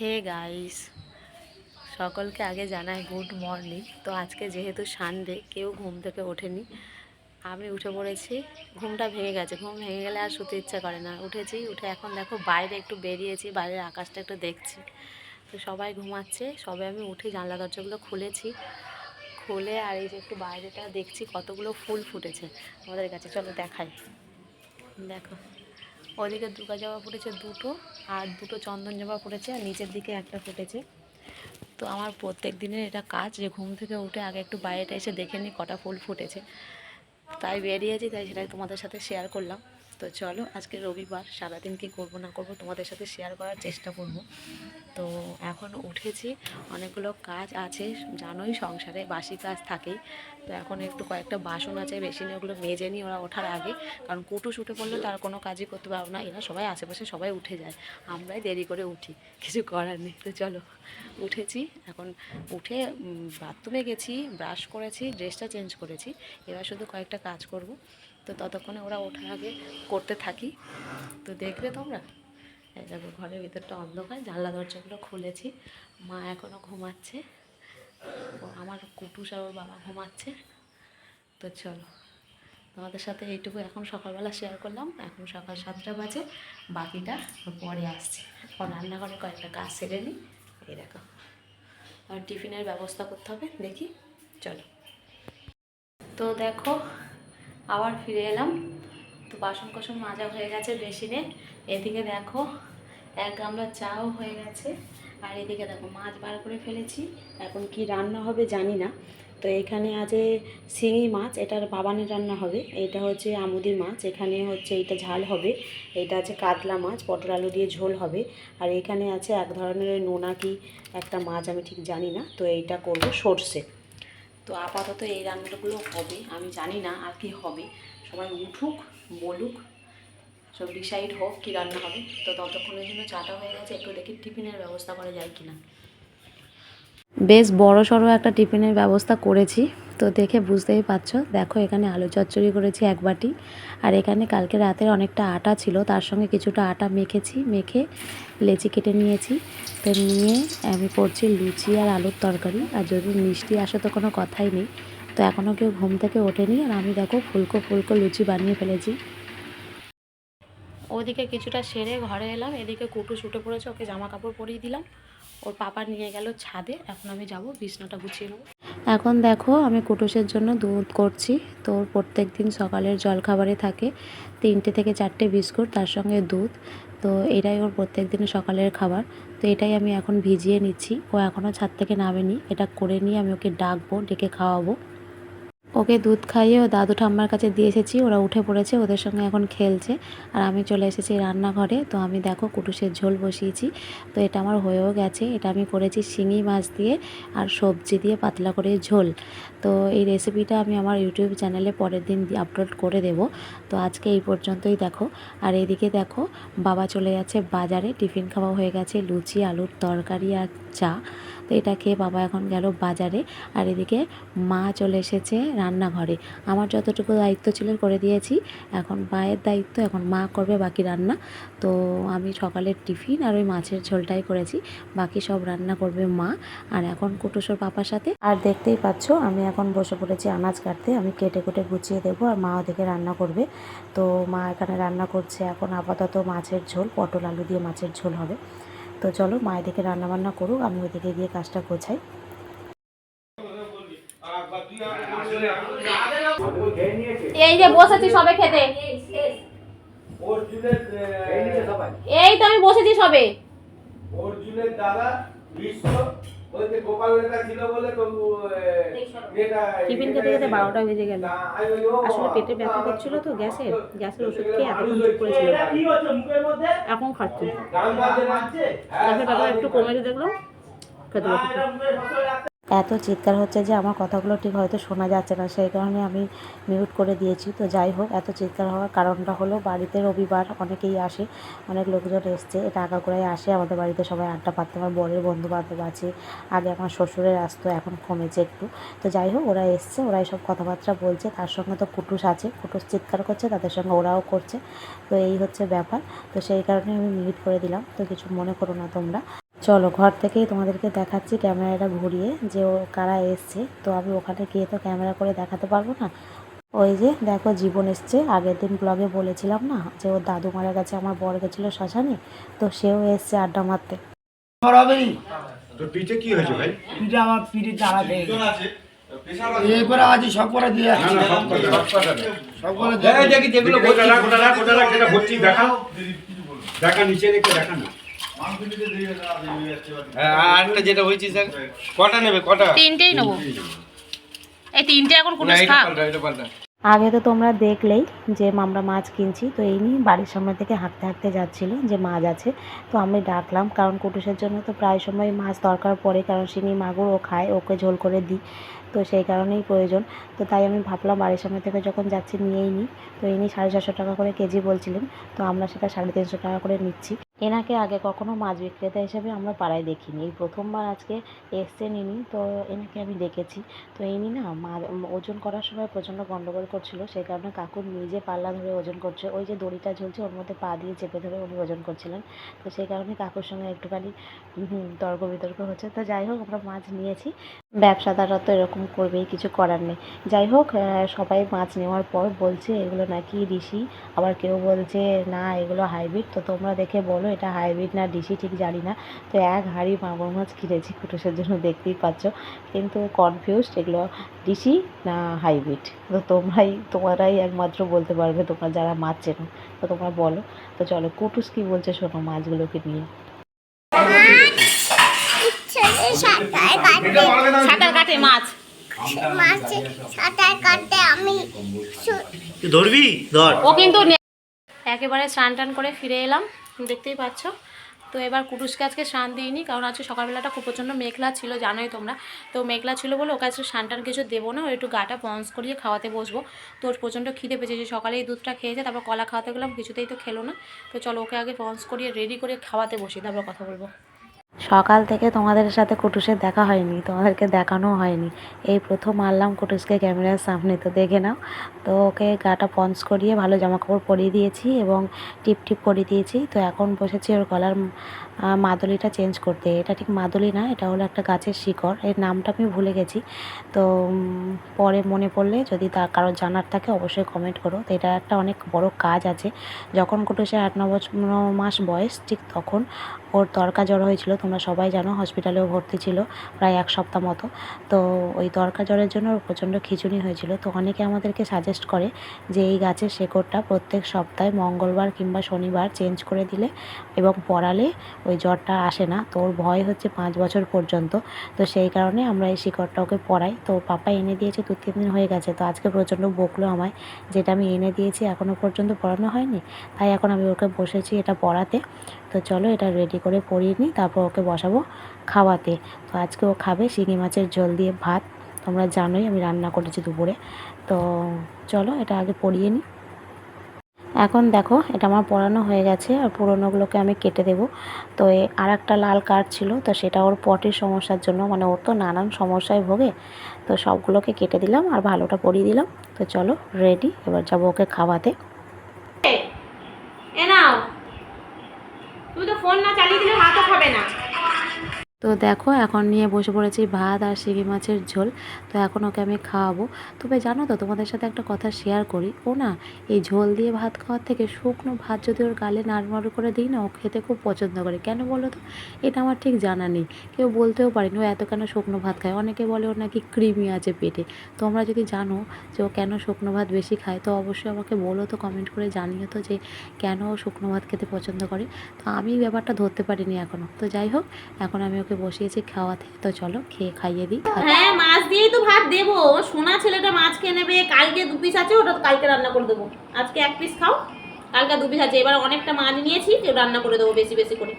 Hey guys, সকলকে আগে জানাই গুড মর্নিং। তো আজকে যেহেতু সানডে, কেউ ঘুম থেকে ওঠেনি। আমি উঠে পড়েছি, ঘুমটা ভেঙে গেছে। ঘুম ভেঙে গেলে আর শুতে ইচ্ছা করে না। উঠেছি, উঠে এখন দেখো বাইরে একটু বেরিয়েছি, বাইরের আকাশটা একটু দেখছি। তো সবাই ঘুমাচ্ছে, সবে আমি উঠে জানলা দরজাগুলো খুলেছি। খুলে আর এই যে একটু বাইরেটা দেখছি, কতগুলো ফুল ফুটেছে আমাদের কাছে। চলো দেখাই। দেখো। ওদিকে দুর্গা জবা ফুটেছে দুটো আর দুটো চন্দন জবা ফুটেছে আর নিচের দিকে একটা ফুটেছে। তো আমার প্রত্যেক দিনের এটা কাজ যে ঘুম থেকে উঠে আগে একটু বাইরেটা এসে দেখে নিই কটা ফুল ফুটেছে। তাই বেরিয়েছি, তাই সেটাই তোমাদের সাথে শেয়ার করলাম। তো চলো, আজকে রবিবার, সারাদিন কি করব না করব তোমাদের সাথে শেয়ার করার চেষ্টা করব। তো এখন উঠেছি, অনেকগুলো কাজ আছে, জানোই সংসারে বাসি কাজ থাকেই। তো এখন একটু কয়েকটা বাসন আছে বেশি নিয়ে ওগুলো মেজে নিই ওরা ওঠার আগে। কারণ কুটু শুটে পড়লে তার কোনো কাজই করতে পারব না, এরা সবাই আশেপাশে সবাই উঠে যায়। আমরাই দেরি করে উঠি, কিছু করার নেই। তো চলো। উঠেছি। এখন উঠে বাথরুমে গেছি ব্রাশ করেছি ড্রেসটা চেঞ্জ করেছি। এবার শুধু কয়েকটা কাজ করব। তো ততক্ষণে ওরা ওঠার আগে করতে থাকি। তো দেখবে তোমরা? দেখো, ঘরের ভিতরটা অন্ধকার, জানলা দরজাগুলো খুলেছি। মা এখনও ঘুমাচ্ছে। আমার কুটুস ওর বাবা ঘুমাচ্ছে। তো চলো, তোমাদের সাথে এইটুকু এখন সকালবেলা শেয়ার করলাম। এখন সকাল সাতটা বাজে। বাকিটা পরে আসছে। এখন রান্নাঘরে কয়েকটা কাজ সেরে নিই। এই দেখো। আর টিফিনের ব্যবস্থা করতে হবে, দেখি, চলো। তো দেখো, আবার ফিরে এলাম। তো বাসন কোসন মাজা হয়ে গেছে বেসিনে। এদিকে দেখো, এক গামলা চাও হয়ে গেছে। আর এদিকে দেখো, মাছ বার করে ফেলেছি। এখন কি রান্না হবে জানি না। তো এখানে আছে শিঙি মাছ, এটার বাবানের রান্না হবে। এটা হচ্ছে আমুদি মাছ, এখানে হচ্ছে এটা ঝাল হবে। এটা আছে কাতলা মাছ, পটল আলু দিয়ে ঝোল হবে। আর এখানে আছে এক ধরনের নোনা কি একটা মাছ, আমি ঠিক জানি না। তো এইটা করব সর্ষে। তো আপাতত এই রান্নাগুলো হবে। আমি জানি না আর কি হবে। সবাই উঠুক, বলুক, সব ডিসাইড হোক কী রান্না হবে। তো ততক্ষণের জন্য চাটা হয়ে গেছে, একটু দেখি টিফিনের ব্যবস্থা করা যায় কি না বেশ বড় সড়ো একটা টিফিনের ব্যবস্থা করেছি। তো দেখে বুঝতেই পারছ, দেখো এখানে আলু চচ্চড়ি করেছি এক বাটি। আর এখানে কালকে রাতের অনেকটা আটা ছিল, তার সঙ্গে কিছুটা আটা মেখেছি, মেখে লেচি কেটে নিয়েছি। তো নিয়ে আমি করছি লুচি আর আলুর তরকারি। আর যদি মিষ্টি আসে তো কোনো কথাই নেই। তো এখনও কেউ ঘুম থেকে ওঠেনি। আর আমি দেখো ফুলকো ফুলকো লুচি বানিয়ে ফেলেছি। ওদিকে কিছুটা সেরে ঘরে এলাম। এদিকে কুটু ছুটে পড়েছে, ওকে জামা কাপড় পরিয়ে দিলাম। ওর পাপা নিয়ে গেল ছাদে, এখন আমি যাব, বিছনাটা গুছিয়ে নেব। এখন দেখো, আমি কুটুসের জন্য দুধ করছি। তো ওর প্রত্যেক দিন সকালের জলখাবারে থাকে, তিনটে থেকে চারটে বিস্কুট, তার সঙ্গে দুধ। তো এটাই ওর প্রত্যেক দিনের সকালের খাবার। তো এটাই আমি এখন ভিজিয়ে নিচ্ছি। ও এখনও ছাদ থেকে নামেনি। এটা করে নিয়ে আমি ওকে ডাকবো, ডেকে খাওয়াবো। ওকে দুধ খাইয়ে ও দাদু ঠাম্মার কাছে দিয়ে এসেছি। ওরা উঠে পড়েছে, ওদের সঙ্গে এখন খেলছে। আর আমি চলে এসেছি রান্নাঘরে। তো আমি দেখো কুটুসের ঝোল বসিয়েছি। তো এটা আমার হয়েও গেছে। এটা আমি করেছি শিঙি মাছ দিয়ে আর সবজি দিয়ে পাতলা করে ঝোল। তো এই রেসিপিটা আমি আমার ইউটিউব চ্যানেলে পরের দিন আপলোড করে দেব। তো আজকে এই পর্যন্তই দেখো। আর এদিকে দেখো, বাবা চলে যাচ্ছে বাজারে। টিফিন খাওয়া হয়ে গেছে। লুচি, আলুর তরকারি আর চা। তো এটা খেয়ে বাবা এখন গেল বাজারে আর এদিকে মা চলে এসেছে রান্নাঘরে। আমার যতটুকু দায়িত্ব ছিল করে দিয়েছি, এখন মায়ের দায়িত্ব, এখন মা করবে বাকি রান্না। তো আমি সকালের টিফিন আর ওই মাছের ঝোলটাই করেছি, বাকি সব রান্না করবে মা আর এখন কুটুসোর পাপার সাথে। আর দেখতেই পাচ্ছ, আমি এখন বসে পড়েছি আনাজ কাটতে, আমি কেটে কুটে গুছিয়ে দেবো আর মা ওদিকে রান্না করবে। তো মা এখানে রান্না করছে এখন আপাতত মাছের ঝোল, পটল আলু দিয়ে মাছের ঝোল হবে। তো চলো মা এদিকে রান্না বান্না করুক আমি ওইদিকে গিয়ে কাজটা গোছাই। এই যে বসেছি সবে খেতে। এই তো আমি বসেছি সবে। অর্জুনের দাদা বিশ্ব ওই যে গোপাল নেতা ছিল বলে তবু টিফিন খেতে খেতে বারোটা বেজে গেল। আসলে পেটে ব্যথা করছিল তো গ্যাসের গ্যাসের ওষুধ খেয়ে এতক্ষণ চুপ করেছিল। এখন খাচ্ছি। গ্যাসের একটু কমেছে দেখলাম। খেতে এত চিৎকার হচ্ছে যে আমার কথাগুলো ঠিক হয়তো শোনা যাচ্ছে না। সেই কারণে আমি মিউট করে দিয়েছি। তো যাই হোক, এত চিৎকার হওয়ার কারণটা হলো বাড়িতে রবিবার অনেকেই আসে, অনেক লোকজন এসছে, এটা আগাগোড়ায় আসে। আমাদের বাড়িতে সবাই আড্ডা পাততে আমার বরের বন্ধু বান্ধব আছে। আগে আমার শ্বশুরের আসতো, এখন কমেছে একটু। তো যাই হোক, ওরা এসছে ওরা সব কথাবার্তা বলছে। তার সঙ্গে তো কুটুস আছে, কুটুস চিৎকার করছে, তাদের সঙ্গে ওরাও করছে। তো এই হচ্ছে ব্যাপার। তো সেই কারণে আমি মিউট করে দিলাম। তো কিছু মনে করো না তোমরা। চলো ঘর থেকেই তোমাদেরকে দেখাচ্ছি ক্যামেরাটা ঘুরিয়ে যে ও কারা এসছে। তো আমি ওখানে গিয়ে তো ক্যামেরা করে দেখাতে পারব না। ওই যে দেখো জীবন এসছে। আগের দিন ব্লগে বলেছিলাম না যে ওর দাদু মারা গেছে আমার বর গেছিল শ্মশানে। তো সেও এসছে আড্ডা মারতে। পিঠে কি হয়েছে ভাই? পিঠে আমার পিঠে চালা খেয়ে এই সব করে দিয়ে না আসছি। না সব কথা না। সব করে দেখি যেগুলো নিচে রেখে দেখা না হ্যাঁ, আরেকটা যেটা হয়েছে স্যার কটা নেবে কটা? তিনটেই নেব। এই তিনটে এখন কোনো থাক আগে তো তোমরা দেখলেই যে আমরা মাছ কিনছি তো এই নিয়ে বাড়ির সামনে থেকে হাঁটতে হাঁটতে যাচ্ছিল যে মাছ আছে। তো আমি ডাকলাম কারণ কুটুসের জন্য তো প্রায় সময় মাছ দরকার পড়ে কারণ শিঙি মাগুর ও খায় ওকে ঝোল করে দিই তো সেই কারণেই প্রয়োজন। তো তাই আমি ভাবলাম বাড়ির সামনে থেকে যখন যাচ্ছি নিয়েই নিই। তো এই নিয়ে সাড়ে চারশো টাকা করে কেজি বলছিলেন তো আমরা সেটা সাড়ে তিনশো টাকা করে নিচ্ছি। এনাকে আগে কখনো মাছ বিক্রেতা হিসেবে আমরা পাড়ায় দেখিনি। এই প্রথমবার আজকে এসছেন ইনি, তো এনাকে আমি দেখেছি। তো ইনি না ওজন করার সময় প্রচণ্ড গন্ডগোল করছিল, সেই কারণে কাকু নিজে পাল্লা ধরে ওজন করছে। ওই যে দড়িটা ঝুলছে, ওর মধ্যে পা দিয়ে চেপে ধরে উনি ওজন করছিলেন। তো সেই কারণে কাকুর সঙ্গে একটুখানি তর্ক বিতর্ক হচ্ছে। তো যাই হোক, আমরা মাছ নিয়েছি। ব্যবসাদাররা তো এরকম করবেই, কিছু করার নেই। যাই হোক সবাই মাছ নেওয়ার পর বলছে, এগুলো নাকি ঋষি। আবার কেউ বলছে, না, এগুলো হাইব্রিড। তো তোমরা দেখে বলো এটা হাইব্রিড না ডিসি ঠিক জানি না। তো এক হাঁড়ি মাগুর মাছ কিনেছি কুটুসের জন্য দেখতেই পাচ্ছ। কিন্তু কনফিউজড এগুলো ডিসি না হাইব্রিড? তো তোমরাই তোমরাই একমাত্র বলতে পারবে তোমরা যারা মাছ চেনো তো তোমরা বলো। তো চলো কুটুস কি বলছে শোনো মাছগুলোকে নিয়ে। সাঁতার কাটে মাছ। মাছে সাঁতার কাটতে আমি ধরবি? ধর। ও কিন্তু একেবারে স্নান টান করে ফিরে এলাম। দেখতেই পাচ্ছ। তো এবার কুটুসকে আজকে স্নান দিইনি, কারণ আজকে সকালবেলাটা খুব প্রচণ্ড মেঘলা ছিল, জানোই তোমরা। তো মেঘলা ছিল বলে ওকে আজকে টান কিছু দেবো না, ও একটু গাটা পঞ্চ করিয়ে খাওয়াতে বসবো। তো ওর প্রচণ্ড খিদে পেয়েছে, যে সকালে এই দুধটা খেয়েছে, তারপর কলা খাওয়াতে গেলাম, কিছুতেই তো খেলো না। তো চলো ওকে আগে পঞ্চ করিয়ে রেডি করে খাওয়াতে বসি, তারপর কথা বলব। সকাল থেকে তোমাদের সাথে কুটুসের দেখা হয়নি, তোমাদেরকে দেখানো হয়নি। এই প্রথম আনলাম কুটুসকে ক্যামেরার সামনে, তো দেখে নাও। তো ওকে গাটা পঞ্চ করিয়ে ভালো জামাকাপড় পরিয়ে দিয়েছি এবং টিপ টিপ পরিয়ে দিয়েছি। তো এখন বসেছি ওর গলার মাদুলিটা চেঞ্জ করতে। এটা ঠিক মাদুলি না, এটা হলো একটা গাছের শিকড়। এর নামটা আমি ভুলে গেছি। তো পরে মনে পড়লে যদি তার কারও জানার থাকে অবশ্যই কমেন্ট করো। তো এটা একটা অনেক বড় কাজ আছে। যখন কুটুসের আট, ন বছর মাস বয়স, ঠিক তখন ওর তরকা জ্বর হয়েছিল। তোমরা সবাই জানো হসপিটালেও ভর্তি ছিল প্রায় এক সপ্তাহ মতো। তো ওই তরকা জ্বরের জন্য ওর প্রচণ্ড খিচুড়ি হয়েছিল। তো অনেকে আমাদেরকে সাজেস্ট করে যে এই গাছের শেকড়টা প্রত্যেক সপ্তাহে মঙ্গলবার কিংবা শনিবার চেঞ্জ করে দিলে এবং পড়ালে ওই জ্বরটা আসে না। তো ওর ভয় হচ্ছে পাঁচ বছর পর্যন্ত। তো সেই কারণে আমরা এই শিকড়টা ওকে পড়াই। তো পাপা এনে দিয়েছে দু তিন দিন হয়ে গেছে। তো আজকে প্রচণ্ড বকলো আমায় যেটা আমি এনে দিয়েছি এখনও পর্যন্ত পড়ানো হয়নি। তাই এখন আমি ওকে বসেছি এটা পড়াতে। তো চলো এটা রেডি করে পরিয়ে নিই, তারপর ওকে বসাবো খাওয়াতে। তো আজকে ও খাবে শিঙি মাছের ঝোল দিয়ে ভাত। তোমরা জানোই আমি রান্না করেছি দুপুরে। তো চলো এটা আগে পরিয়ে নিই। এখন দেখো, এটা আমার পরানো হয়ে গেছে আর পুরোনোগুলোকে আমি কেটে দেবো। তো এ আর একটা লাল কার্ড ছিল, তো সেটা ওর পটির সমস্যার জন্য মানে ওর তো নানান সমস্যায় ভোগে। তো সবগুলোকে কেটে দিলাম আর ভালোটা পরিয়ে দিলাম। তো চলো রেডি এবার যাব ওকে খাওয়াতে। তুমি তো ফোন না চালিয়ে দিলে ভাতও খাবে না। তো দেখো, এখন নিয়ে বসে পড়েছি ভাত আর শিঙি মাছের ঝোল। তো এখন ওকে আমি খাওয়াবো। তবে জানো তো, তোমাদের সাথে একটা কথা শেয়ার করি। ও না, এই ঝোল দিয়ে ভাত খাওয়ার থেকে শুকনো ভাত যদি ওর গালে নাড়মাড়ু করে দিই না, ও খেতে খুব পছন্দ করে। কেন বলো তো? এটা আমার ঠিক জানা নেই। কেউ বলতেও পারিনি ও এত কেন শুকনো ভাত খায়? অনেকে বলে ওর নাকি কৃমি আছে পেটে। তোমরা যদি জানো যে ও কেন শুকনো ভাত বেশি খায়, তো অবশ্যই আমাকে বলো তো কমেন্ট করে জানিও তো যে কেন ও শুকনো ভাত খেতে পছন্দ করে। তো আমি ব্যাপারটা ধরতে পারিনি এখনও তো যাই হোক, এখন আমি ওকে বসিয়েছি খাওয়াতে তো চলো খেয়ে খাইয়ে দিই। হ্যাঁ মাছ দিয়েই তো ভাত দেবো। সোনা ছেলেটা মাছ খেয়ে নেবে, কালকে দু পিস আছে, ওটা কালকে রান্না করে দেবো। আজকে এক পিস খাও, কালকে দু পিস আছে। এবার অনেকটা মাছ নিয়েছি রান্না করে দেবো বেশি বেশি করে।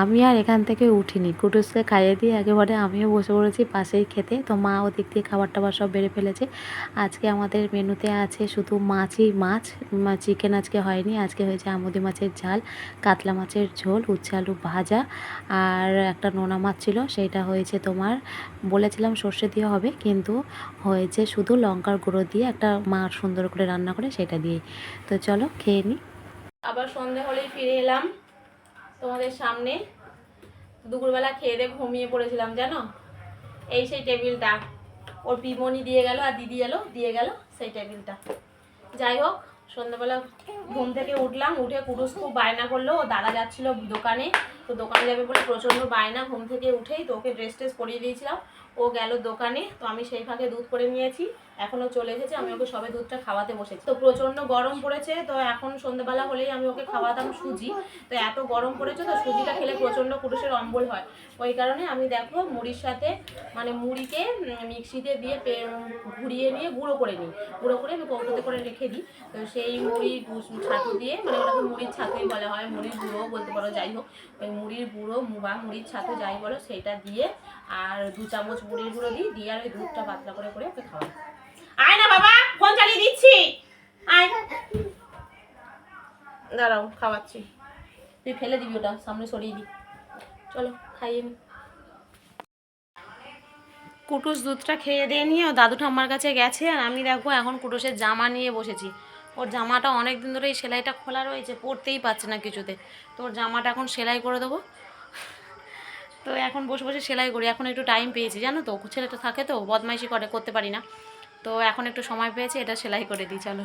আমি আর এখান থেকে উঠিনি। কুটুসকে খাইয়ে দিয়ে একেবারে আমিও বসে পড়েছি পাশেই খেতে। তো মা ওদিক দিয়ে খাবার টাবার সব বেড়ে ফেলেছে। আজকে আমাদের মেনুতে আছে শুধু মাছই মাছ চিকেন আজকে হয়নি। আজকে হয়েছে আমুদি মাছের ঝাল, কাতলা মাছের ঝোল, উচ্ছে আলু ভাজা আর একটা নোনা মাছ ছিল সেটা হয়েছে তোমার, বলেছিলাম সর্ষে দিয়ে হবে, কিন্তু হয়েছে শুধু লঙ্কার গুঁড়ো দিয়ে একটা মা সুন্দর করে রান্না করে সেটা দিয়ে। তো চলো খেয়ে নিই আবার সন্ধে হলেই ফিরে এলাম। তোমাদের সামনে দুপুরবেলা খেয়ে দিয়ে ঘুমিয়ে পড়েছিলাম, জানো? এই সেই টেবিলটা। ওর পিমনি দিয়ে গেল আর দিদি এলো, দিয়ে গেল সেই টেবিলটা। যাই হোক, সন্ধ্যাবেলা ঘুম থেকে উঠলাম, উঠে কুরুস খুব বায়না করল। ও দাদা যাচ্ছিল দোকানে তো দোকানে যাবে বলে প্রচণ্ড বায়না, ঘুম থেকে উঠেই তো ওকে ড্রেস ট্রেস পরিয়ে দিয়েছিলাম। ও গেল দোকানে, তো আমি সেই ফাঁকে দুধ করে নিয়েছি। এখনও চলে এসেছে, আমি ওকে সবে দুধটা খাওয়াতে বসেছি। তো প্রচণ্ড গরম পড়েছে, তো এখন সন্ধ্যাবেলা হলেই আমি ওকে খাওয়াতাম সুজি। তো এত গরম পড়েছে তো সুজিটা খেলে প্রচণ্ড কুটুসের অম্বল হয়। ওই কারণে আমি দেখো মুড়ির সাথে মানে মুড়িকে মিক্সিতে দিয়ে ঘুরিয়ে নিয়ে গুঁড়ো করে নিই। গুঁড়ো করে আমি কৌটোতে করে রেখে দিই। তো সেই মুড়ি ছাতু দিয়ে মানে ওটাকে মুড়ির ছাতুই বলা হয়, মুড়ির গুঁড়ো বলতে পারো, যাই হোক। ওই মুড়ির গুঁড়ো বা মুড়ির ছাতু যাই বলো সেইটা দিয়ে আর দু চামচ মুড়ির গুঁড়ো দিই দিয়ে আর ওই দুধটা পাতলা করে করে ওকে খাওয়াই। আয় না বাবা ফোন চালিয়ে দিচ্ছি। আয়। দাঁড়াও খাওয়াচ্ছি। তুই ফেলে দিবি ওটা সামনে সরিয়ে দিই চলো খাইয়ে নি। কুটুস দুধটা খেয়ে দিয়ে নিয়ে ও দাদু ঠাম্মার কাছে গেছে আর আমি দেখো এখন কুটুসের জামা নিয়ে বসেছি। ওর জামাটা অনেক দিন ধরে এই সেলাইটা খোলা রয়েছে, পরতেই পারছে না কিছুতে। তো ওর জামাটা এখন সেলাই করে দেবো। তো এখন বসে বসে সেলাই করি। এখন একটু টাইম পেয়েছি, জানো তো? ছেলেটা থাকে তো, বদমাইশি করে, করতে পারি না। তো এখন একটু সময় পেয়েছি, এটা সেলাই করে দিই, চলো।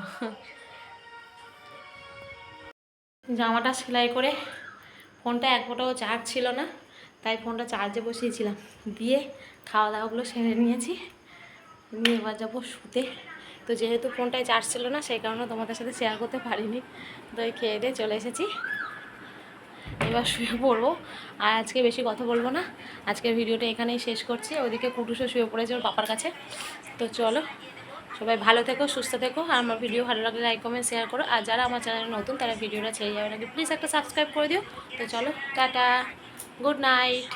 জামাটা সেলাই করে ফোনটা এক ফোটাও চার্জ ছিল না, তাই ফোনটা চার্জে বসিয়েছিলাম। দিয়ে খাওয়া দাওয়াগুলো সেরে নিয়েছি। নিয়ে এবার যাব শুতে। তো যেহেতু ফোনটায় চার্জ ছিল না, সেই কারণে তোমাদের সাথে শেয়ার করতে পারিনি। তো এই খেয়ে দিয়ে চলে এসেছি। এবার শুয়ে পড়ব। আর আজকে বেশি কথা বলব না। আজকের ভিডিওটা এখানেই শেষ করছি। ওদিকে কুটুসও শুয়ে পড়েছে ওর পাপার কাছে। তো চলো, সবাই ভালো থেকো, সুস্থ থেকো। আর আমার ভিডিও ভালো লাগলে লাইক কমেন্ট শেয়ার করো। আর যারা আমার চ্যানেলে নতুন, তারা ভিডিওটা ছেড়ে যাবে নাকি প্লিজ একটা সাবস্ক্রাইব করে দিও। তো চলো, টাটা। Good night